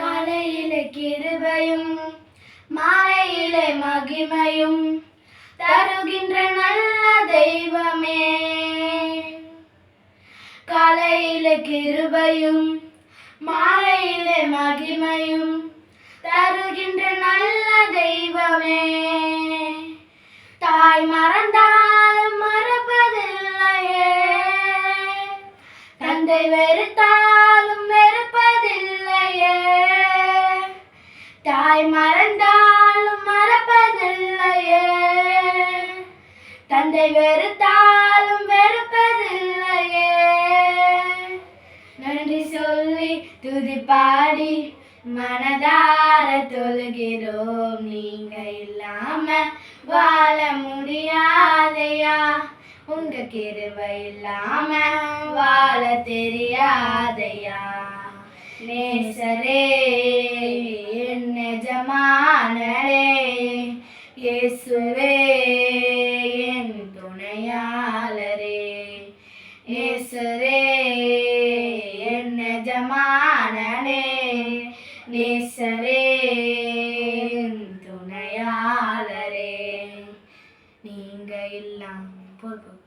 காலையிலே கிருபையும் மாலையிலே மகிமையும் தருகின்ற நல்ல தெய்வமே. காலையிலே கிருபையும் மாலையிலே மகிமையும் தருகின்ற நல்ல தெய்வமே. தாய் மறந்தால் மறப்பதில்லையே. தந்தை வெறுத்தால் தாய் மறந்தாலும் மறப்பதில்லையே. தந்தை வெறுத்தாலும் வெறுப்பதில்லையே. நன்றி சொல்லி துதி பாடி மனதார தொழுகிறோம். நீங்க இல்லாம வாழ முடியாதையா? உங்க கிருபை இல்லாம வாழ தெரியாதையா? நேசரே காணலே இயேசுவே என் துணையாளரே. நேசரே என் நெஜமானனே நேசரே துணையாளரே. நீங்க எல்லாம் பொறுப்பு